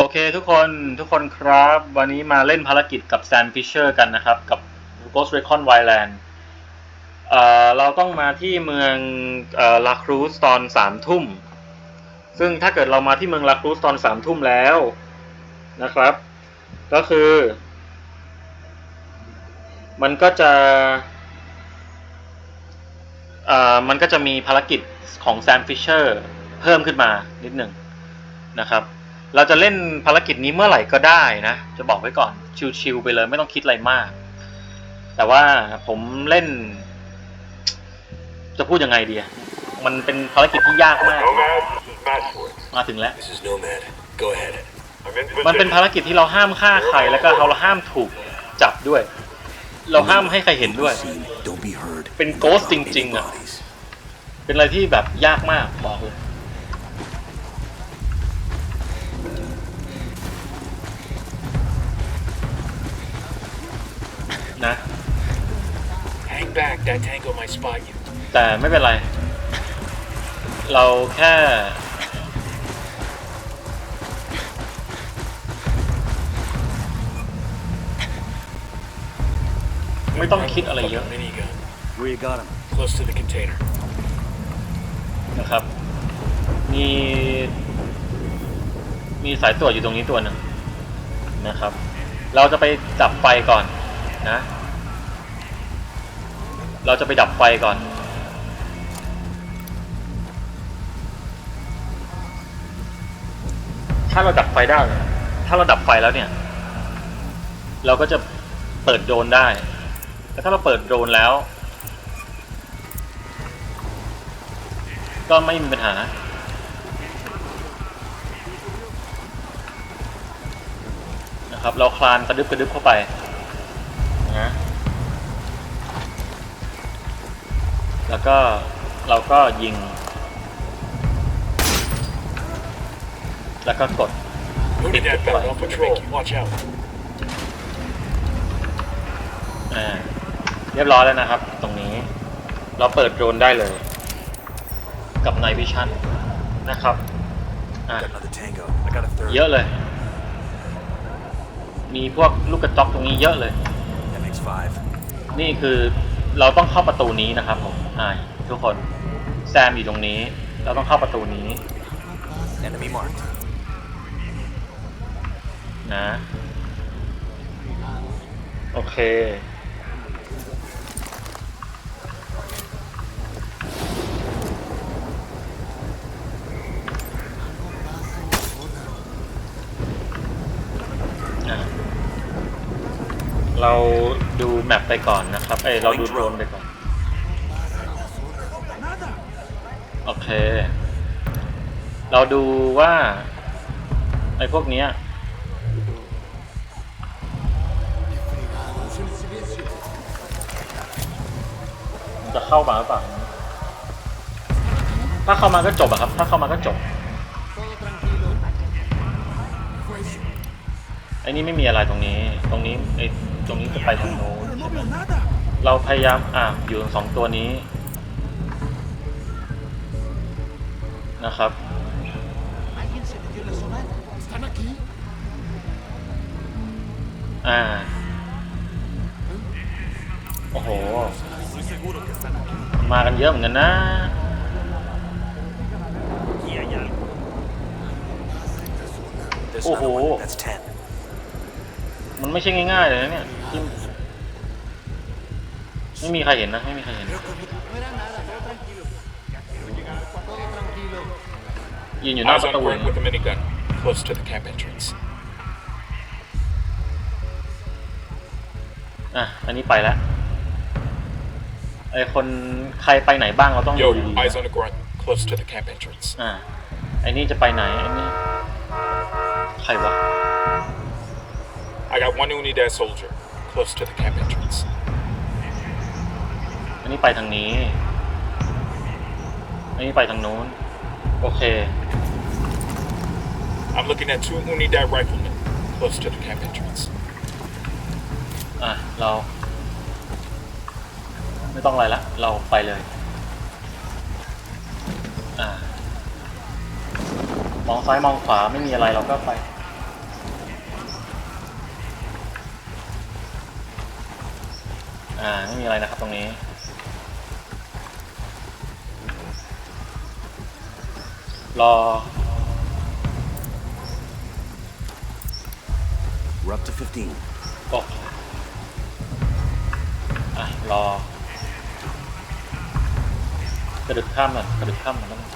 โอเคทุกคนทุกคนครับ วันนี้มาเล่นภารกิจกับแซมฟิชเชอร์กันนะครับ กับ Ghost Recon Wildland เอ่อเราต้องมาที่เมืองเอ่อลาครูสตอนสามทุ่ม ซึ่งถ้าเกิดเรามาที่เมืองลาครูสตอนสามทุ่มแล้วนะครับ ก็คือ มันก็จะเอ่อมันก็จะมีภารกิจของแซมฟิชเชอร์เพิ่มขึ้นมานิดหนึ่งนะครับ เราจะเล่นภารกิจนี้เมื่อไหร่ก็ได้นะ จะบอกไว้ก่อน ชิวๆไปเลยไม่ต้องคิดอะไรมาก แต่ว่าผมเล่น จะพูดยังไงดีอะมันเป็นภารกิจที่ยากมาก Nomad, this is Matchwood. มาถึงแล้ว This is Nomad. Go ahead. I'm in มันเป็น position. ภารกิจที่เราห้ามฆ่าใครแล้วก็เราห้ามถูกจับด้วย เราห้ามให้ใครเห็นด้วย Seen, don't be heard. เป็น ghost จริงๆอะ Bodies. เป็นอะไรที่แบบยากมากบอกเลย นะ Hang back. That tango might spot you. แต่ไม่เป็นไร เราแค่ ไม่ต้องคิดอะไรเยอะ Minigun. Where you got him? Close to the container. นะครับ มี มีสายตรวจอยู่ตรงนี้ตัวหนึ่งนะครับ เราจะไปดับไฟก่อน นะ เราจะไปดับไฟก่อน ถ้าเราดับไฟได้ ถ้าเราดับไฟแล้วเนี่ย เราก็จะเปิดโดรนได้ แล้วถ้าเราเปิดโดรนแล้ว ก็ไม่มีปัญหานะครับเราคลานกระดึบกระดึบเข้าไป นะ แล้วก็เราก็ยิง แล้วก็กด Unidad back on patrol. Watch out. อ่าเรียบร้อยแล้วนะครับ ตรงนี้ เราเปิดโดรนได้เลย กับ Night Vision นะครับอ่า Got another tango. I got a third. เยอะเลย มีพวกลูกกระจอกตรงนี้เยอะเลย MX5. นี่คือเราต้องเข้าประตูนี้นะครับผมอ่าทุกคนแซมอยู่ตรงนี้ เราต้องเข้าประตูนี้ Enemy marked. นะ โอเค เราดูแมปไปก่อนนะครับเอ้ยเราดูโดรนไปก่อน โอเค เราดูว่าไอ้พวกเนี้ยมันจะเข้ามาหรือเปล่าถ้าเข้ามาก็จบอะครับ ถ้าเข้ามาก็จบไอ้นี่ไม่มีอะไรตรงนี้ ตรงนี้ไอ้ ตรงนี้จะไปทางโน้นใช่ไหมเราพยายามอะอยู่สองตัวนี้นะครับอ่าโอ้โห มากันเยอะเหมือนกันนะ There's Oh, another oh. one. That's 10. มันไม่ใช่ง่ายๆเลยนะเนี่ย ไม่มีใครเห็นนะไม่มีใครเห็นยืนอยู่หน้า Eyes ประ on ตู Grant with a minigun. Close to the camp entrance. อะอันนี้ไปแล้วไอคนใครไปไหนบ้างเราต้องดู Yo, ดี eyes on the grunt. Close to the camp entrance. ๆอะไอนี่จะไปไหนไอนี่ใครวะ I got one Unidad soldier. Close to the camp entrance. นนี้ไปทางนี้ อันนี้ไปทางนู้น โอเค I'm looking at two Unidad riflemen close to the camp entrance. อะ เรา ไม่ต้องอะไรละ เราไปเลย อะ มองซ้ายมองขวาไม่มีอะไรเราก็ไป อ่า ไม่มีอะไรนะครับตรงนี้ รอ We're up to 15. โอ้อะ รอกระดึกข้ามมันกระดึกข้ามมันแล้วมัน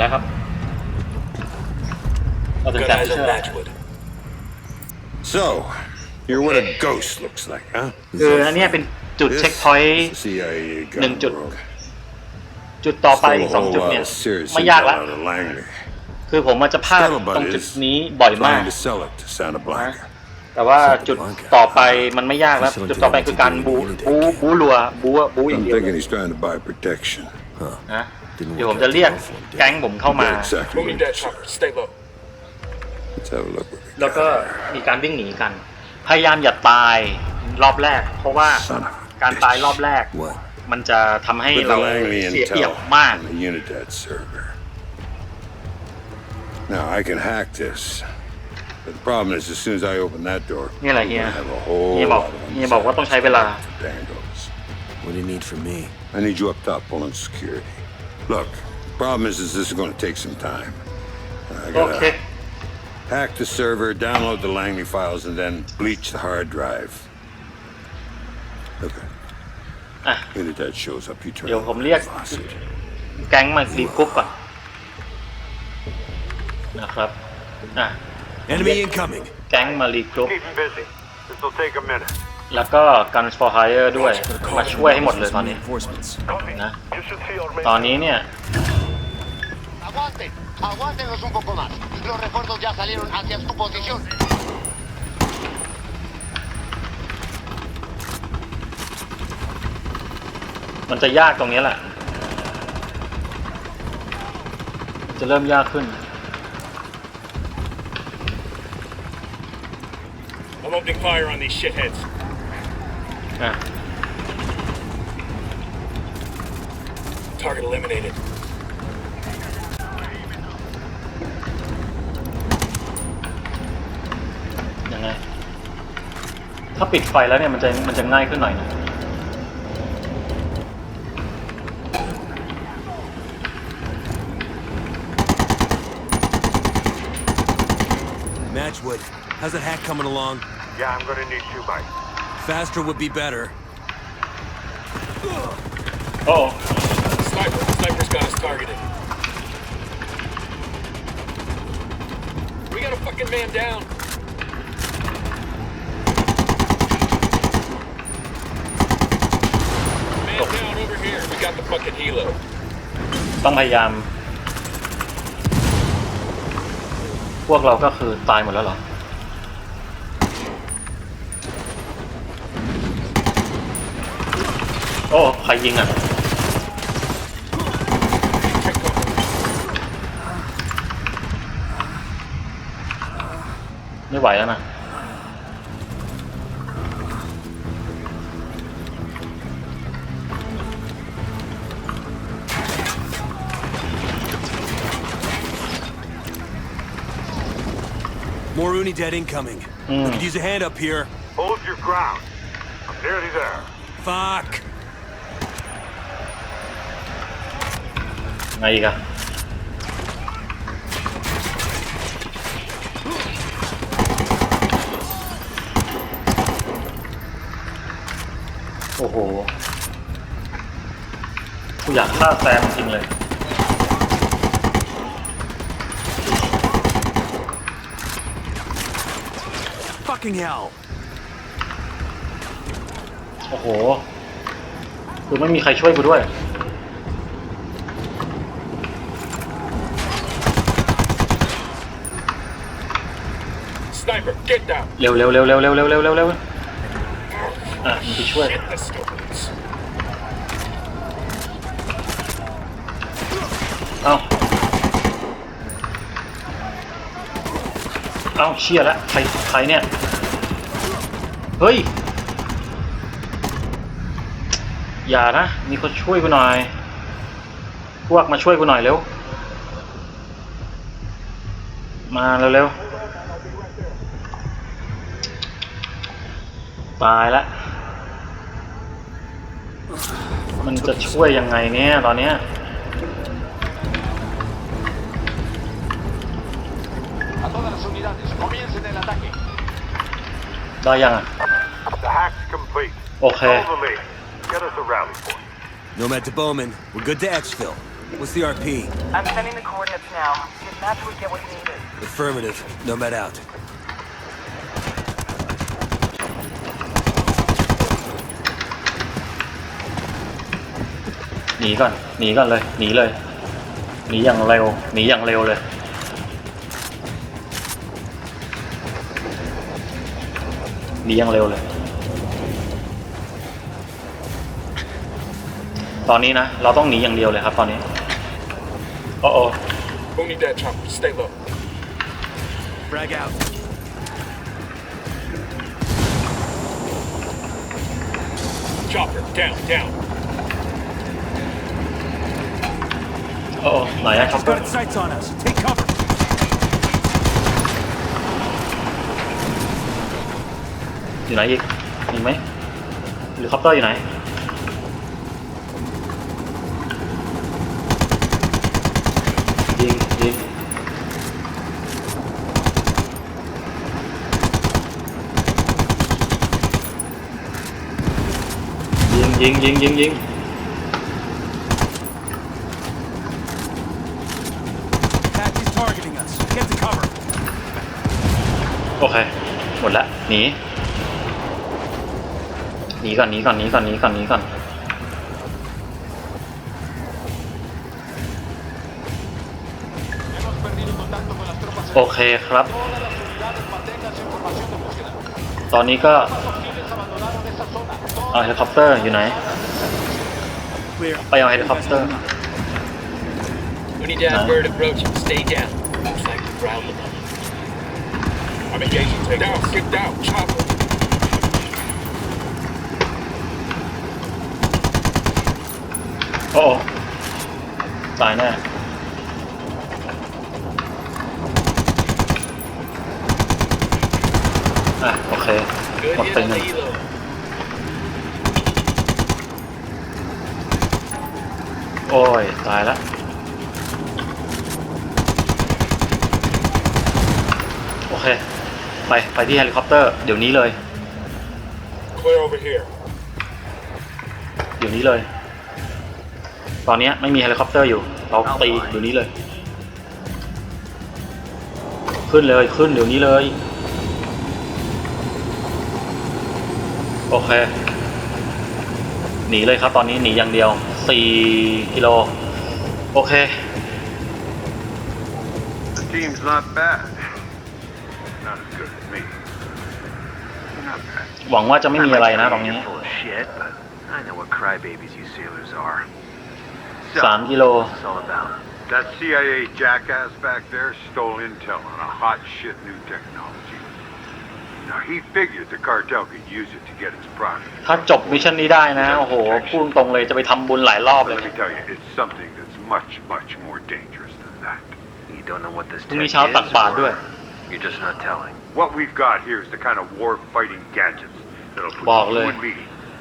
แล้วครับเราถึง Got แซม eyes เชื่ on อ Matchwood. So, you're what a ghost looks like, huh? คืออันเนี้ยเป็นจุด This เช็คพอยต์ is the CIA หนึ่ง gun จุด rogue. จุดต่อไป Stole อี a กสอง whole จุด lot เนี่ย of serious ไม่ยาก intel ละ out of Langley. คือผมมันจะพลาดตรง Scuttlebutt จุด is นี้บ่อยมาก trying to sell it to Santa Blanca. แต่ว่าจุดต่อไปมันไม่ยากแล้ว จุดต่อไปคือการบูบูบูรัวบูอะบูอย่าง I'm เดียว thinking he's trying to buy protection. นะเดี๋ยวผมจะเรียกแก๊งผมเข้ามา Yeah, exactly. Moving what that he chopper. Stay low. Let's have a look what we แล้วก็ got here. มีการวิ่งหนีกัน พยายามอย่าตายรอบแรก เพราะว่า Son of a การตายรอบแรก What? มันจะทำให้ With เรา the Langley เสียเปรียบ intel มาก on the Unidad server. Now, I can hack this. But the problem is, as soon as I open that door, นี่แหละ we're เฮีย gonna have a whole เฮียบอก lot of เฮียบอกว่าต้องใช้เวลา Dangles. What do you need from me? I need you up top pulling security. Look, problem is, is this is going to take some time. I โอเค gotta hack the server, download the Langley files, and then bleach the hard drive. Okay. อ่ะ Unidad shows up, you turn Yo, onผม the เรียก faucet. แก๊งมารีกรุ๊ปก่อนนะครับ อ่ะ Enemy incoming. แก๊งมารีกรุ๊ป Keep him busy. This'll take a minute. แล้วก็ Guns for Hire ด้วยมาช่วยให้หมดเลยตอนนี้ Reinforcements. Copy. Nah. You should see our ตอนนี้เนี่ย Aguanten, aguántenos un poco más. Los refuerzos ya salieron hacia su posición. มันจะยากตรงนี้แหละ จะเริ่มยากขึ้น I'm opening fire on these shitheads. อะ Target eliminated. ยังไง ถ้าปิดไฟแล้วเนี่ยมันจะมันจะง่ายขึ้นหน่อยนะ Matchwood, how's that hack coming along? Yeah, I'm gonna need two bites. Faster would be better. โอ้ Sniper. Sniper's got us targeted. We got a fucking man down. Man down over here. We got the fucking helo. ต้องพยายาม พวกเราก็คือตายหมดแล้วเหรอ โอ้ ใครยิงอ่ะ Check cover. ไม่ไหวแล้วนะ More Unidad incoming. Mm. Could use a hand up here. Hold your ground. I'm nearly there. Fuck. ไงอีกอะโอ้โห กูอยากฆ่าแซมจริงเลย Fucking hell. โอ้โห คือไม่มีใครช่วยกูด้วย Sniper, get down. เร็วเร็วเร็วเร็วเร็วเร็วเร็วเร็วเร็วอะมึงไปช่วย Shit, let's go. Let's- เอ้า เอ้าเชี่ยละใครใครเนี่ย เฮ้ย อย่านะ มีคนช่วยกูหน่อย พวกมาช่วยกูหน่อยเร็ว มาเร็วๆ ตายละ มันจะช่วยยังไงเนี่ยตอนเนี้ย A todas las unidades, comiencen el ataque. ได้ยังอะ The hack's complete. Okay. Control the lead. Get us a rally point. Nomad to Bowman. We're good to Exfil. What's the RP? I'm sending the coordinates now. Get maps we get what you needed. Affirmative. Nomad out. หนีก่อนหนีก่อนเลยหนีเลยหนีอย่างเร็วหนีอย่างเร็วเลย หนีอย่างเร็วเลย ตอนนี้นะ เราต้องหนีอย่างเดียวเลยครับ ตอนนี้โอ้โอ Who need that chopper? Stay low. Frag out. Chopper, down, down. โอ้โอไหนอะช็อป He's เปอ got ร์ its sights on us. Take cover. อยู่ไหนอีก มีไหมเฮลิคอปเตอร์อยู่ไหน ยิงยิงยิงยิงยิงยิงยิง Apache's targeting us. Get to cover. โอเค หมดละหนีหนีก่อนหนีก่อนหนีก่อนหนีก่อนหนีก่อน Hemos perdido contacto con las tropas โอเคครับ Todas las unidades manténganse en formación de búsqueda. ตอนนี้ก็ Hostiles abandonaron esa zona. เอาเฮลิคอปเตอร์อยู่ไหน Clear. ไปเอาเฮลิคอปเตอร์ Unidad Huh? bird approaching. Stay down. Looks like the ground level. I'm engaging. Take down, get down, chopper. โอ้โอ้ตายแน่อะโอเค Good หมด hit ไป on ห the นึ่ง helo. โอ้ย ตายละโอเค ไป ไปที่เฮลิคอปเตอร์ เดี๋ยวนี้เลย Clear over here. เดี๋ยวนี้เลย ตอนเนี้ยไม่มีเฮลิคอปเตอร์อยู่ เราตีเดี๋ยวนี้เลย ขึ้นเลย ขึ้นเดี๋ยวนี้เลย โอเค หนีเลยครับ ตอนนี้หนีอย่างเดียว 4 กิโล โอเค The team's not bad. หวังว่าจะไม่มีอะไรนะตรงนี้ Full of shit, but I know what crybabies you sailors are. 3กิโล What's this all about? That CIA jackass back there stole intel on a hot shit new technology. Now he figured the cartel could use it to get its product. ถ้าจบมิชชั่นนี้ได้นะ โอ้โห พูดตรงเลยจะไปทำบุญหลายรอบเลย Let me tell you, it's something that's much, much more dangerous than that. You don't know what this พรุ่ง tech นี้เช้าตัก is, บาตรด้วย or you're just not telling. What we've got here is the kind of war-fighting gadgets that'll put บอก you เลย and me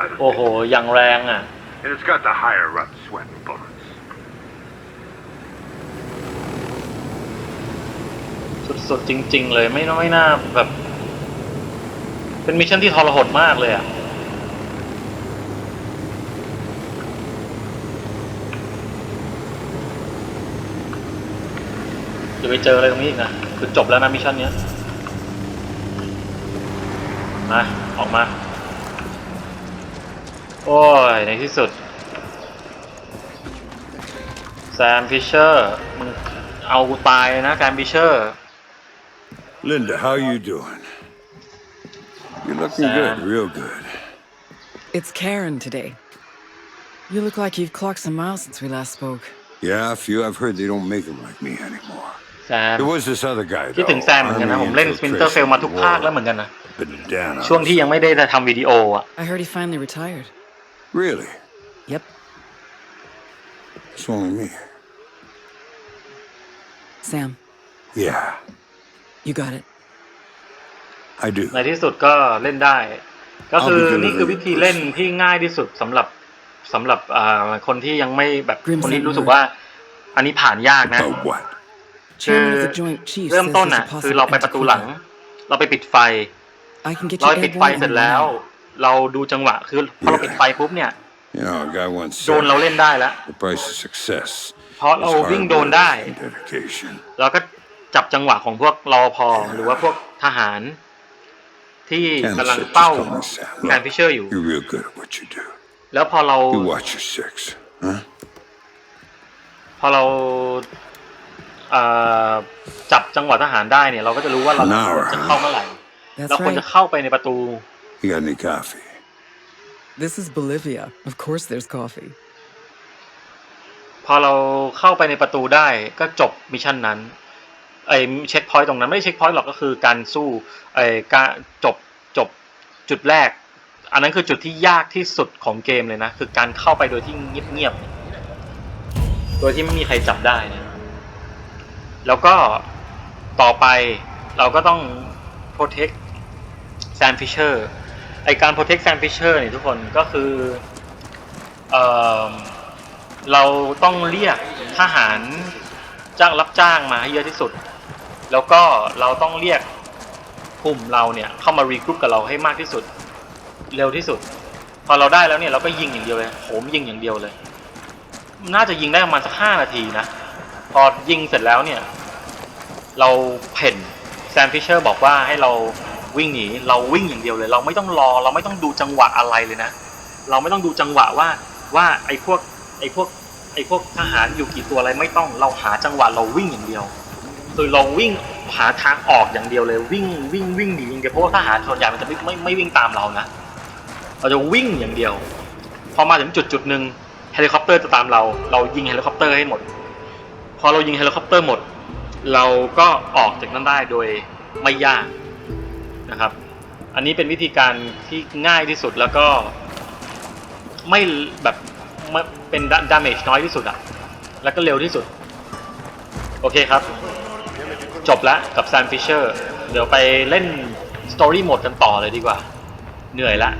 out of โอ้โห business. อย่างแรงอะ And it's got the higher-up sweating bullets. สุดๆจริง ๆ เลยไม่น่าไม่น่าแบบ เป็นมิชชั่นที่ทรหดมากเลยอะ จะไปเจออะไรตรงนี้อีกนะ คือจบแล้วนะมิชชั่นเนี้ยมาออกมา โอ้ย ในที่สุด แซมฟิชเชอร์ มึงเอากูตายนะแซมฟิชเชอร์ Linda, how you doing? You're looking Sam. good, real good. It's Karen today. You look like you've clocked some miles since we last spoke. Yeah, a few. I've heard they don't make them like me anymore. แซม There was this other guy, คิด though. ถึงแซมเหมือนกันนะ Army ผมเล่นสปินเตอร์เฟล infiltration มาทุกภาคแล้วเหมือนกันนะ Been down on ช่วงที่ us. ยังไม่ได้ทำวิดีโออะ I heard he finally retired. Really? Yep. It's only me. Sam, Yeah, you got it. I do. ในที่สุดก็เล่นได้ ก็คือเอาไปนี่คือวิธีเล่นที่ง่ายที่สุดสำหรับสำหรับอ่าคนที่ยังไม่แบบ Grim คนที่ Sentinel รู้สึกว่า อันนี้ผ่านยากนะ About what? Chairman of the Uh, Joint Chiefs เริ่ม says ต้น there's น่ะ a คือ possible เราไปประตูหลัง anti-Quasar. เราไปปิดไฟ I can get เรา you ไปปิด airborne ไฟเสร็จ on แล้ว now. เราดูจังหวะคือพอเราปิดไฟปุ๊บเนี่ย You know, a guy once โดน said เราเล่นได้แล้ว the price of success เพราะ is เรา hard วิ่งโดน work ได้ and dedication. เราก็จับจังหวะของพวกรอพอหรือว่าพวกทหาร ที่ Can't กำลัง sit เป้า just on the Sam. แซน Look, ฟิชเชอร์อยู่ you're real good at what you do. แล้วพอเรา You watch your six, huh? พอเราเอ่อ จับจังหวะทหารได้เนี่ย เราก็จะรู้ว่าเรา An hour, จะเข้าเมื่อไหร่ That's เราควร right. จะเข้าไปในประตู You got any coffee? This is Bolivia. Of course there's coffee. พอเราเข้าไปในประตูได้ก็จบมิชชั่นนั้นไอ้เช็คพอยต์ตรงนั้นไม่ใช่เช็คพอยต์หรอกก็คือการสู้ไอ้การจบจบจุดแรก อันนั้นคือจุดที่ยากที่สุดของเกมเลยนะ คือการเข้าไปโดยที่เงียบๆโดยที่ไม่มีใครจับได้เนะ แล้วก็ต่อไปเราก็ต้อง protect Sam Fisher ไอการ protect Sam Fisher เนี่ยทุกคนก็คือเออเราต้องเรียกทหารจ้างรับจ้างมาให้เยอะที่สุด แล้วก็เราต้องเรียกกลุ่มเราเนี่ยเข้ามารีกรุ๊ปกับเราให้มากที่สุด เร็วที่สุด พอเราได้แล้วเนี่ยเราก็ยิงอย่างเดียวเลยโหมยิงอย่างเดียวเลย น่าจะยิงได้ประมาณสักห้านาทีนะ พอยิงเสร็จแล้วเนี่ย เราเพ่นแซมฟิชเชอร์บอกว่าให้เราวิ่งหนีเราวิ่งอย่างเดียวเลย เราไม่ต้องรอ เราไม่ต้องดูจังหวะอะไรเลยนะ เราไม่ต้องดูจังหวะว่าว่าไอ้พวกไอ้พวกไอ้พวกทหารอยู่กี่ตัวอะไรไม่ต้องเราหาจังหวะเราวิ่งอย่างเดียวคือเราวิ่งหาทางออกอย่างเดียวเลย วิ่งวิ่งวิ่งหนีอย่างเดียวเพราะว่าทหารส่วนใหญ่มันจะไม่ไม่ไม่วิ่งตามเรานะเราจะวิ่งอย่างเดียว พอมาถึงจุดจุดหนึ่งเฮลิคอปเตอร์จะตามเรา เรายิงเฮลิคอปเตอร์ให้หมด พอเรายิงเฮลิคอปเตอร์หมด เราก็ออกจากนั้นได้โดยไม่ยากนะครับ อันนี้เป็นวิธีการที่ง่ายที่สุดแล้วก็ไม่แบบเป็นดาเมจน้อยที่สุดอะแล้วก็เร็วที่สุด โอเคครับ จบแล้วกับ Sam Fisher เดี๋ยวไปเล่น Story Mode กันต่อเลยดีกว่า เหนื่อยละ